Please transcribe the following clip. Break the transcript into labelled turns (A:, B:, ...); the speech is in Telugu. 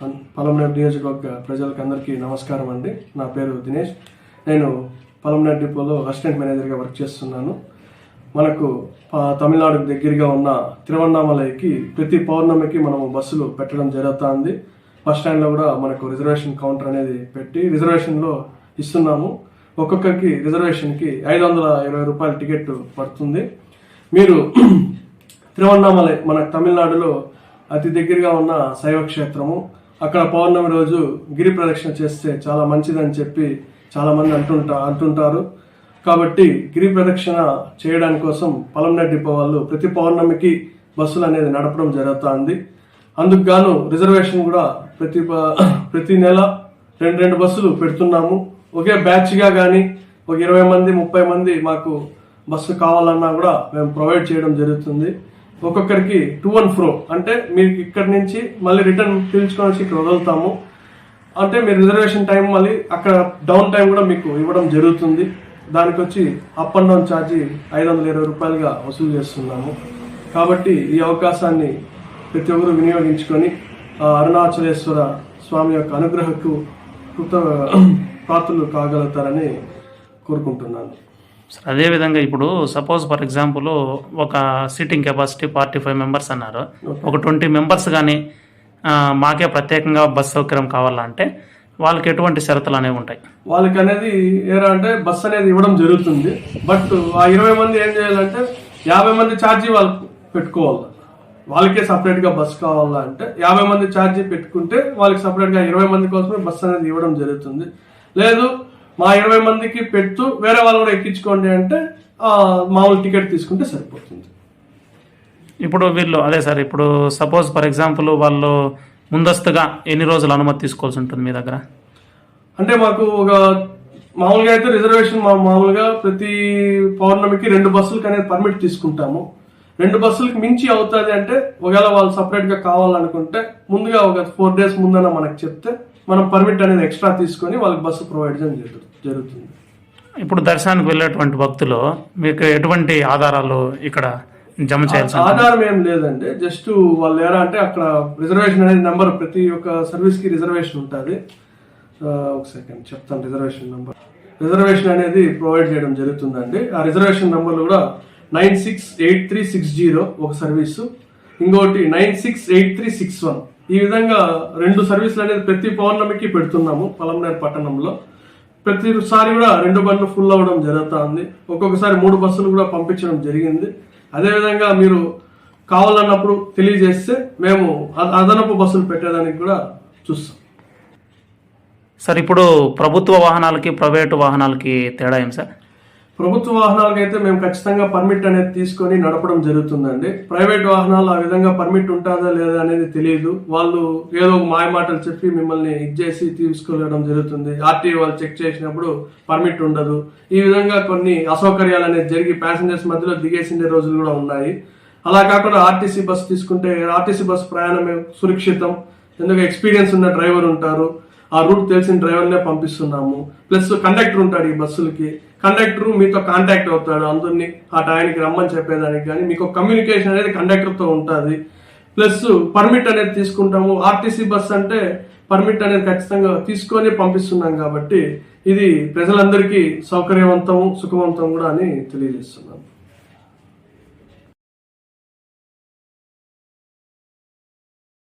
A: రాజమండ్రి నియోజకవర్గ ప్రజలకు అందరికీ నమస్కారం అండి. నా పేరు దినేష్. నేను పలమనేర్ డిపోలో అసిస్టెంట్ మేనేజర్గా వర్క్ చేస్తున్నాను. మనకు తమిళనాడుకు దగ్గరగా ఉన్న తిరువన్నామలైకి ప్రతి పౌర్ణమికి మనము బస్సులు పెట్టడం జరుగుతుంది. బస్ స్టాండ్లో కూడా మనకు రిజర్వేషన్ కౌంటర్ అనేది పెట్టి రిజర్వేషన్లో ఇస్తున్నాము. ఒక్కొక్కరికి రిజర్వేషన్కి ఐదు వందల ఇరవై రూపాయల టికెట్ పడుతుంది. మీరు తిరువన్నామలై మన తమిళనాడులో అతి దగ్గరగా ఉన్న శైవ క్షేత్రము అక్కడ పౌర్ణమి రోజు గిరి ప్రదక్షిణ చేస్తే చాలా మంచిదని చెప్పి చాలా మంది అంటుంటా అంటుంటారు. కాబట్టి గిరి ప్రదక్షిణ చేయడానికి కోసం పలంనేర్ డిపో వాళ్ళు ప్రతి పౌర్ణమికి బస్సులు అనేది నడపడం జరుగుతుంది. అందుకు గాను రిజర్వేషన్ కూడా ప్రతి ప్రతి నెల రెండు రెండు బస్సులు పెడుతున్నాము. ఒకే బ్యాచ్గా కానీ ఒక ఇరవై మంది ముప్పై మంది మాకు బస్సు కావాలన్నా కూడా మేము ప్రొవైడ్ చేయడం జరుగుతుంది. ఒక్కొక్కరికి టూ అండ్ ఫ్రో అంటే మీరు ఇక్కడ నుంచి మళ్ళీ రిటర్న్ పిలుచుకొని వచ్చి ఇక్కడ వదులుతాము. అంటే మీరు రిజర్వేషన్ టైం మళ్ళీ అక్కడ డౌన్ టైం కూడా మీకు ఇవ్వడం జరుగుతుంది. దానికి వచ్చి అప్ అండ్ డౌన్ ఛార్జీ ఐదు వందల ఇరవై రూపాయలుగా వసూలు చేస్తున్నాము. కాబట్టి ఈ అవకాశాన్ని ప్రతి ఒక్కరూ వినియోగించుకొని అరుణాచలేశ్వర స్వామి యొక్క అనుగ్రహకు కృత పాత్రలు కాగలుగుతారని కోరుకుంటున్నాను.
B: అదేవిధంగా ఇప్పుడు సపోజ్ ఫర్ ఎగ్జాంపుల్ ఒక seating capacity forty five members అన్నారు ఒక ట్వంటీ మెంబర్స్ కానీ మాకే ప్రత్యేకంగా బస్ సౌకర్యం కావాలంటే వాళ్ళకి ఎటువంటి షరతులు అనేవి ఉంటాయి.
A: వాళ్ళకి అనేది ఏరా అంటే బస్ అనేది ఇవ్వడం జరుగుతుంది. బట్ ఆ ఇరవై మంది ఏం చేయాలంటే యాభై మంది ఛార్జీ వాళ్ళు పెట్టుకోవాలి. వాళ్ళకే సపరేట్గా బస్ కావాలా అంటే యాభై మంది ఛార్జీ పెట్టుకుంటే వాళ్ళకి సపరేట్గా ఇరవై మంది కోసమే బస్ అనేది ఇవ్వడం జరుగుతుంది. లేదు మా ఇరవై మందికి పెట్టు వేరే వాళ్ళు కూడా ఎక్కించుకోండి అంటే మామూలు టికెట్ తీసుకుంటే సరిపోతుంది.
B: ఇప్పుడు వీళ్ళు అదే సార్ ఇప్పుడు సపోజ్ ఫర్ ఎగ్జాంపుల్ వాళ్ళు ముందస్తుగా ఎన్ని రోజులు అనుమతి తీసుకోవాల్సి ఉంటుంది మీ దగ్గర?
A: అంటే మాకు ఒక మామూలుగా అయితే రిజర్వేషన్ మా మామూలుగా ప్రతి పౌర్ణమికి రెండు బస్సులకి అనేది పర్మిట్ తీసుకుంటాము. రెండు బస్సులకి మించి అవుతుంది అంటే ఒకవేళ వాళ్ళు సపరేట్గా కావాలనుకుంటే ముందుగా ఒక ఫోర్ డేస్ ముందన మనకు చెప్తే మనం పర్మిట్ అనేది ఎక్స్ట్రా తీసుకొని వాళ్ళకి బస్సు ప్రొవైడ్ చేయడం జరుగు- జరుగుతుంది.
B: ఇప్పుడు దర్శనానికి వెళ్ళేటువంటి భక్తులు మీకు ఎటువంటి ఆధారాలు ఇక్కడ జమ చేయాల్సి ఉంటుంది?
A: ఆధారం ఏం లేదండి. జస్ట్ వాళ్ళు ఎలా అంటే అక్కడ రిజర్వేషన్ అనేది నెంబర్ ప్రతి ఒక్క సర్వీస్కి రిజర్వేషన్ ఉంటుంది. ఒక సెకండ్ చెప్తాను రిజర్వేషన్ నెంబర్ రిజర్వేషన్ అనేది ప్రొవైడ్ చేయడం జరుగుతుందండి. ఆ రిజర్వేషన్ నెంబర్లు కూడా nine six eight three six zero ఒక సర్వీసు ఇంకోటి nine six eight three six one ఈ విధంగా రెండు సర్వీసులు అనేది ప్రతి పౌర్ణమికి పెడుతున్నాము పలంనేరు పట్టణంలో. ప్రతిసారి కూడా రెండు బండ్లు ఫుల్ అవ్వడం జరుగుతుంది. ఒక్కొక్కసారి మూడు బస్సులు కూడా పంపించడం జరిగింది. అదేవిధంగా మీరు కావాలన్నప్పుడు తెలియజేస్తే మేము అద- అదనపు బస్సులు పెట్టేదానికి కూడా చూస్తాం.
B: సార్ ఇప్పుడు ప్రభుత్వ వాహనాలకి ప్రైవేటు వాహనాలకి తేడా ఏం సార్?
A: ప్రభుత్వ వాహనాలకు అయితే మేము ఖచ్చితంగా పర్మిట్ అనేది తీసుకొని నడపడం జరుగుతుందండి. ప్రైవేట్ వాహనాలు ఆ విధంగా పర్మిట్ ఉంటుందా లేదా అనేది తెలియదు వాళ్ళు ఏదో ఒక మాయమాటలు చెప్పి మిమ్మల్ని ఇచ్చేసి తీసుకెళ్ళడం జరుగుతుంది. ఆర్టీఓ వాళ్ళు చెక్ చేసినప్పుడు పర్మిట్ ఉండదు. ఈ విధంగా కొన్ని అసౌకర్యాలు అనేది జరిగి ప్యాసింజర్స్ మధ్యలో దిగేసిండే రోజులు కూడా ఉన్నాయి. అలా కాకుండా ఆర్టీసీ బస్ తీసుకుంటే ఆర్టీసీ బస్ ప్రయాణమే సురక్షితం. ఎందుకంటే ఎక్స్పీరియన్స్ ఉన్న డ్రైవర్ ఉంటారు. ఆ రూట్ తెలిసిన డ్రైవర్నే పంపిస్తున్నాము. ప్లస్ కండక్టర్ ఉంటాడు ఈ బస్సులకి. కండక్టర్ మీతో కాంటాక్ట్ అవుతాడు. అందరినీ ఆ టైంకి రమ్మని చెప్పేదానికి కానీ మీకు కమ్యూనికేషన్ అనేది కండక్టర్తో ఉంటుంది. ప్లస్ పర్మిట్ అనేది తీసుకుంటాము. ఆర్టీసీ బస్ అంటే పర్మిట్ అనేది ఖచ్చితంగా తీసుకొని పంపిస్తున్నాం కాబట్టి ఇది ప్రజలందరికీ సౌకర్యవంతం సుఖవంతం కూడా అని తెలియజేస్తున్నాను.